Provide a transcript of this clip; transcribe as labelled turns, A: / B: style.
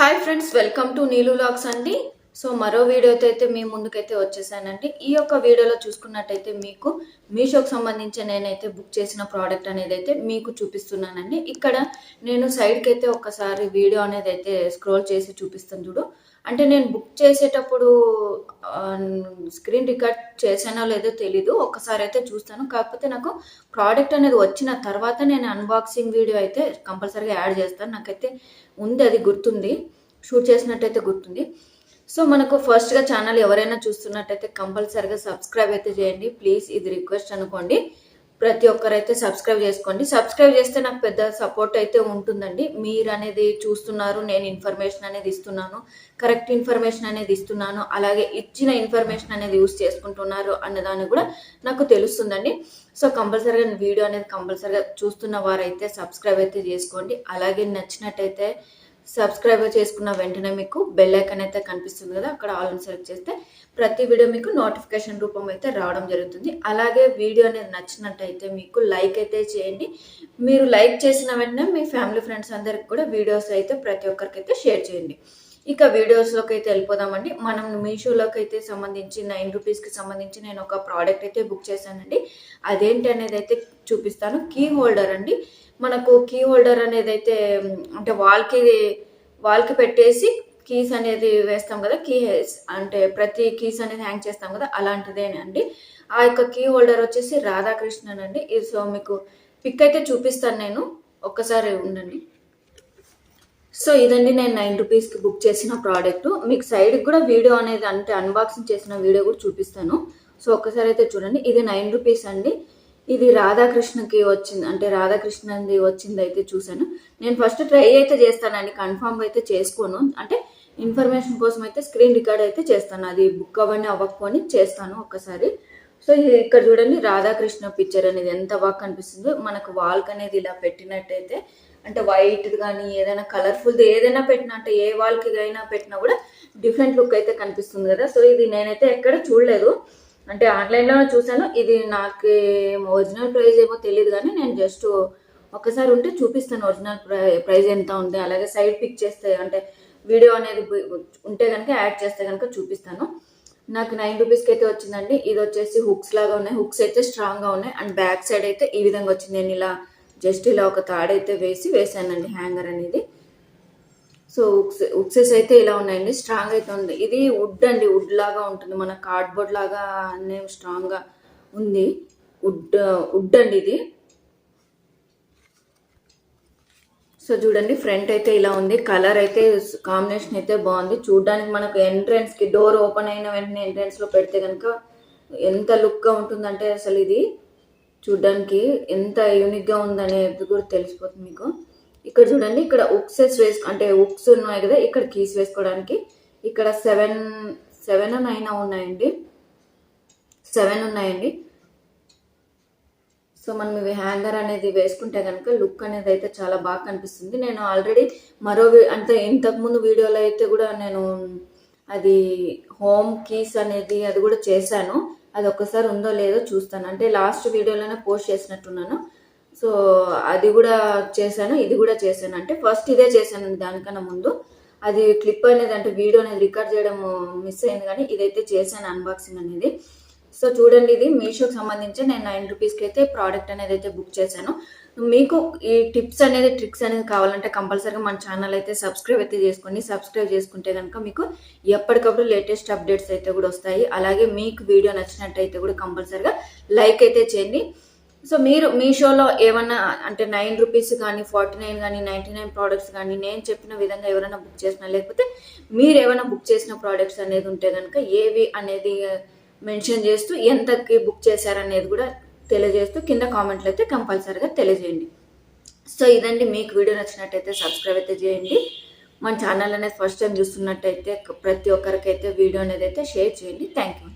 A: Hi friends welcome to Neelu locks అండి. So మరో వీడియోతో అయితే మీ ముందుకైతే వచ్చేసానండి. ఈ యొక్క వీడియోలో చూసుకున్నట్టయితే మీకు మీషోకి సంబంధించి నేనైతే బుక్ చేసిన ప్రోడక్ట్ అనేది అయితే మీకు చూపిస్తున్నానండి. ఇక్కడ నేను సైడ్కి అయితే ఒకసారి వీడియో అనేది అయితే స్క్రోల్ చేసి చూపిస్తాను చూడు. అంటే నేను బుక్ చేసేటప్పుడు స్క్రీన్ రికార్డ్ చేశానో లేదో తెలీదు. ఒకసారి అయితే చూస్తాను. కాకపోతే నాకు ప్రోడక్ట్ అనేది వచ్చిన తర్వాత నేను అన్బాక్సింగ్ వీడియో అయితే కంపల్సరీగా యాడ్ చేస్తాను. నాకైతే ఉంది అది గుర్తుంది. షూట్ చేసినట్టయితే గుర్తుంది. సో మనకు ఫస్ట్గా ఛానల్ ఎవరైనా చూస్తున్నట్టయితే కంపల్సరీగా సబ్స్క్రైబ్ అయితే చేయండి. ప్లీజ్ ఇది రిక్వెస్ట్ అనుకోండి. ప్రతి ఒక్కరైతే సబ్స్క్రైబ్ చేసుకోండి. సబ్స్క్రైబ్ చేస్తే నాకు పెద్ద సపోర్ట్ అయితే ఉంటుందండి. మీరు అనేది చూస్తున్నారు నేను ఇన్ఫర్మేషన్ అనేది ఇస్తున్నాను కరెక్ట్ ఇన్ఫర్మేషన్ అనేది ఇస్తున్నాను అలాగే ఇచ్చిన ఇన్ఫర్మేషన్ అనేది యూస్ చేసుకుంటున్నారు అన్నదాన్ని కూడా నాకు తెలుస్తుందండి. సో కంపల్సరీగా వీడియో అనేది కంపల్సరీగా చూస్తున్న వారైతే సబ్స్క్రైబ్ అయితే చేసుకోండి. అలాగే నచ్చినట్టయితే సబ్స్క్రైబర్ చేసుకున్న వెంటనే మీకు బెల్ ఐకన్ అయితే కనిపిస్తుంది కదా అక్కడ ఆల్ సెలెక్ట్ చేస్తే ప్రతి వీడియో మీకు నోటిఫికేషన్ రూపం అయితే రావడం జరుగుతుంది. అలాగే వీడియో అనేది నచ్చినట్టయితే మీకు లైక్ అయితే చేయండి. మీరు లైక్ చేసిన వెంటనే మీ ఫ్యామిలీ ఫ్రెండ్స్ అందరికి కూడా వీడియోస్ అయితే ప్రతి ఒక్కరికి అయితే షేర్ చేయండి. ఇక వీడియోస్లోకి అయితే వెళ్ళిపోదామండి. మనం మీషోలోకి అయితే సంబంధించి నైన్ రూపీస్కి సంబంధించి నేను ఒక ప్రోడక్ట్ అయితే బుక్ చేశానండి. అదేంటి అనేది అయితే చూపిస్తాను. కీ హోల్డర్ అండి. మనకు కీ హోల్డర్ అనేది అయితే అంటే వాల్కి వాల్కి పెట్టేసి కీస్ అనేది వేస్తాం కదా కీ అంటే ప్రతి కీస్ అనేది హ్యాంగ్ చేస్తాం కదా అలాంటిదేనండి ఆ యొక్క కీ హోల్డర్ వచ్చేసి రాధాకృష్ణన్ అండి. ఇది సో మీకు పిక్ అయితే చూపిస్తాను నేను. ఒక్కసారి ఉండండి. సో ఇదండి నేను నైన్ రూపీస్కి బుక్ చేసిన ప్రోడక్ట్. మీకు సైడ్కి కూడా వీడియో అనేది అంటే అన్బాక్సింగ్ చేసిన వీడియో కూడా చూపిస్తాను. సో ఒక్కసారి అయితే చూడండి. ఇది నైన్ రూపీస్ అండి. ఇది రాధాకృష్ణకి వచ్చింది అంటే రాధాకృష్ణది వచ్చింది అయితే చూశాను. నేను ఫస్ట్ ట్రై అయితే చేస్తానండి కన్ఫామ్ అయితే చేసుకోను. అంటే ఇన్ఫర్మేషన్ కోసం అయితే స్క్రీన్ రికార్డ్ అయితే చేస్తాను. అది బుక్ అవన్నీ అవ్వకపోని చేస్తాను ఒక్కసారి. సో ఇది ఇక్కడ చూడండి రాధాకృష్ణ పిక్చర్ అనేది ఎంత బాగా కనిపిస్తుందో. మనకు వాల్క్ అనేది ఇలా పెట్టినట్టయితే అంటే వైట్ కానీ ఏదైనా కలర్ఫుల్ది ఏదైనా పెట్టినా అంటే ఏ వాళ్ళకి అయినా పెట్టినా కూడా డిఫరెంట్ లుక్ అయితే కనిపిస్తుంది కదా. సో ఇది నేనైతే ఎక్కడ చూడలేదు. అంటే ఆన్లైన్లో చూశాను. ఇది నాకు ఒరిజినల్ ప్రైస్ ఏమో తెలియదు కానీ నేను జస్ట్ ఒకసారి ఉంటే చూపిస్తాను ఒరిజినల్ ప్రైస్ ఎంత ఉంది. అలాగే సైడ్ పిక్ చేస్తే అంటే వీడియో అనేది ఉంటే కనుక యాడ్ చేస్తే కనుక చూపిస్తాను. నాకు నైన్ రూపీస్కి అయితే వచ్చిందండి. ఇది వచ్చేసి హుక్స్ లాగా ఉన్నాయి. హుక్స్ అయితే స్ట్రాంగ్గా ఉన్నాయి. అండ్ బ్యాక్ సైడ్ అయితే ఈ విధంగా వచ్చింది. నేను ఇలా జస్ట్ ఇలా ఒక తాడైతే వేసి వేసానండి హ్యాంగర్ అనేది. సో ఉక్స్ ఉక్సెస్ అయితే ఇలా ఉన్నాయండి స్ట్రాంగ్ అయితే ఉంది. ఇది వుడ్ అండి వుడ్ లాగా ఉంటుంది. మన కార్డ్బోర్డ్ లాగా అనే స్ట్రాంగ్గా ఉంది. వుడ్ వుడ్ అండి ఇది. సో చూడండి ఫ్రంట్ అయితే ఇలా ఉంది. కలర్ అయితే కాంబినేషన్ అయితే బాగుంది. చూడడానికి మనకు ఎంట్రన్స్కి డోర్ ఓపెన్ అయిన వెంటనే ఎంట్రన్స్లో పెడితే కనుక ఎంత లుక్గా ఉంటుందంటే అసలు ఇది. చూడ్డానికి ఎంత యూనిక్గా ఉందనేది కూడా తెలిసిపోతుంది మీకు. ఇక్కడ చూడండి ఇక్కడ ఉక్సెస్ వేసు అంటే ఉక్స్ ఉన్నాయి కదా ఇక్కడ కీస్ వేసుకోవడానికి. ఇక్కడ సెవెన్ సెవెన్ నైన్ ఉన్నాయండి. సెవెన్ ఉన్నాయండి. సో మనం ఇవి హ్యాంగర్ అనేది వేసుకుంటే కనుక లుక్ అనేది అయితే చాలా బాగా కనిపిస్తుంది. నేను ఆల్రెడీ మరో అంటే ఇంతకుముందు వీడియోలో అయితే కూడా నేను అది హోమ్ కీస్ అనేది అది కూడా చేశాను. అది ఒక్కసారి ఉందో లేదో చూస్తాను. అంటే లాస్ట్ వీడియోలోనే పోస్ట్ చేసినట్టున్నాను. సో అది కూడా చేశాను ఇది కూడా చేశాను. అంటే ఫస్ట్ ఇదే చేశాను దానికన్నా ముందు. అది క్లిప్ అనేది అంటే వీడియో అనేది రికార్డ్ చేయడం మిస్ అయింది కానీ ఇదైతే చేశాను అన్బాక్సింగ్ అనేది. సో చూడండి ఇది మీషోకి సంబంధించి నేను నైన్ రూపీస్కి అయితే ప్రోడక్ట్ అనేది అయితే బుక్ చేశాను. మీకు ఈ టిప్స్ అనేది ట్రిక్స్ అనేది కావాలంటే కంపల్సరీగా మన ఛానల్ అయితే సబ్స్క్రైబ్ అయితే చేసుకోండి. సబ్స్క్రైబ్ చేసుకుంటే కనుక మీకు ఎప్పటికప్పుడు లేటెస్ట్ అప్డేట్స్ అయితే కూడా వస్తాయి. అలాగే మీకు వీడియో నచ్చినట్టయితే కూడా కంపల్సరీగా లైక్ అయితే చేయండి. సో మీరు మీషోలో ఏమన్నా అంటే నైన్ రూపీస్ కానీ ఫార్టీ నైన్ కానీ నైంటీ నైన్ ప్రోడక్ట్స్ కానీ నేను చెప్పిన విధంగా ఎవరైనా బుక్ చేసినా లేకపోతే మీరు ఏమైనా బుక్ చేసిన ప్రోడక్ట్స్ అనేది ఉంటే కనుక ఏవి అనేది మెన్షన్ చేస్తూ ఎంతకి బుక్ చేశారనేది కూడా తెలియజేస్తూ కింద కామెంట్లు అయితే కంపల్సరీగా తెలియజేయండి. సో ఇదండి. మీకు వీడియో నచ్చినట్టయితే సబ్స్క్రైబ్ అయితే చేయండి. మన ఛానల్ అనేది ఫస్ట్ టైం చూస్తున్నట్టయితే ప్రతి ఒక్కరికైతే వీడియో అనేది అయితే షేర్ చేయండి. Thank you